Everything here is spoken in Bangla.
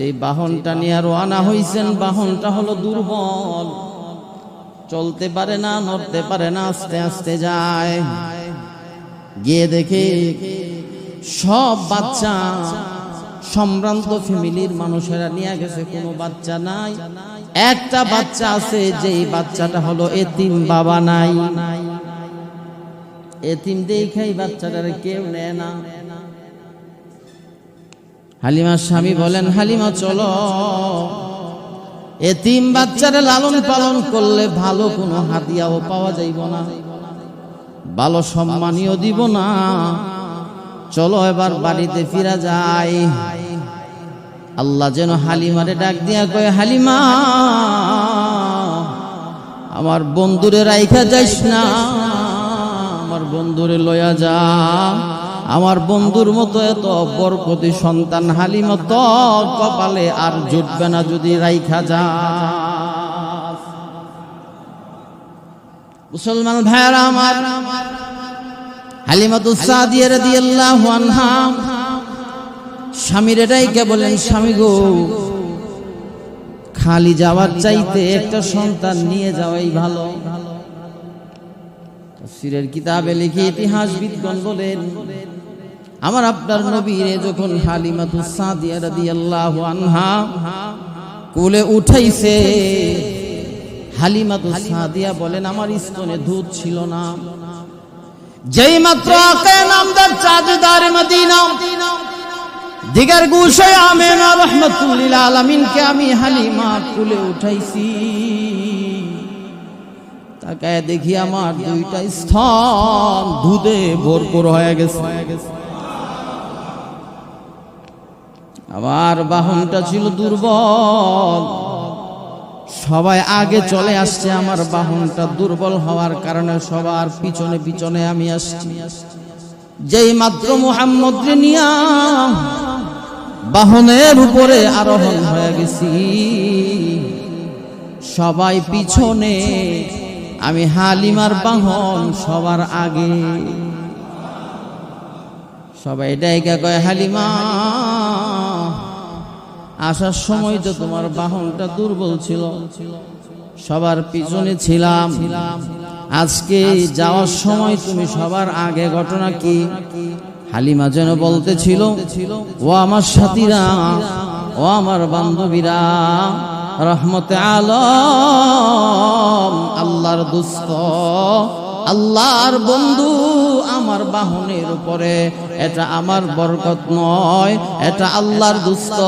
যে বাহনটা নিয়ে রওনা হইছেন, বাহনটা হলো দুর্বল। চলতে পারে না, নড়তে পারে না, আস্তে আস্তে যায়। গিয়ে দেখে সব বাচ্চা, সম্ভ্রান্ত ফ্যামিলির মানুষেরা নিয়ে গেছে, কোনো বাচ্চা নাই। একটা বাচ্চা আছে, যেই বাচ্চাটা হলো এতিম বাবা নাই। এতিম দেখাই বাচ্চাটারে কেউ নেয় না। হালিমার স্বামী বলেন, হালিমা, চলো। এতিম বাচ্চারা লালন পালন করলে ভালো কোনো হাতিয়াও পাওয়া যাইব না। ভালো সম্মানীয় দিব না। চলো এবার বাড়িতে ফিরা যাই। আল্লাহ যেন হালিমারে ডাক দিয়া কয়, হালিমা, আমার বন্ধুরে রাইখা যাইস না। আমার বন্ধুরে লয়া যা। আমার বন্ধুর মতো এত বরকতি সন্তান হালিমা তো কপালে আর জুটবে না যদি রাইখা যা। মুসলমান ভাইয়ারা আমার হালিমাতু সাদিয়া রাদিয়াল্লাহু স্বামীর এটাই কে বলেন, স্বামী গো, খালি যাওয়ার চাইতে একটা সন্তান নিয়ে যাওয়াই ভালো। সিরের কিতাবে লিখে ইতিহাসবিদগণ বলেন আমার আপনার নবীরে যখন হালিমাতু সাদিয়া রাদিয়াল্লাহু আনহা কোলে উঠাইছে, হালিমাতু সাদিয়া বলেন, আমার স্তনে দুধ ছিল না। যেই মাত্র আকে নামদার চাঁদদার মদিনা, দিগার গুশে আমেনা রহমতুল্লিল আলমিনকে আমি হালিমা কুলে উঠাইছি। তাকায় দেখি আমার দুইটা স্তন দুধে ভরপুর হয়ে গেছে। আমার বাহনটা ছিল দুর্বল। সবাই আগে চলে আসছে, আমার বাহনটা দুর্বল হওয়ার কারণে সবার পিছনে পিছনে আমি আসছি। যেই মাত্র মোহাম্মদ বাহনের উপরে আরোহণ হয়ে গেছি। সবাই পিছনে, আমি হালিমার বাহন সবার আগে। সবাই ডাইকা কয়, হালিমা আসার সময় তো তোমার বাহনটা দুর্বল ছিল। সবার পিছনে ছিলাম। আজকে যাওয়ার সময় তুমি সবার আগে ঘটনা কি? হালিমা যেন বলতেছিল, ও আমার সাথীরা, ও আমার বান্ধবীরা, রহমতে আলম, আল্লাহর দুস্থ আল্লাহর বন্ধু আমার বাহনের উপরে। এটা আমার বরকত নয়, এটা আল্লাহর দুস্থ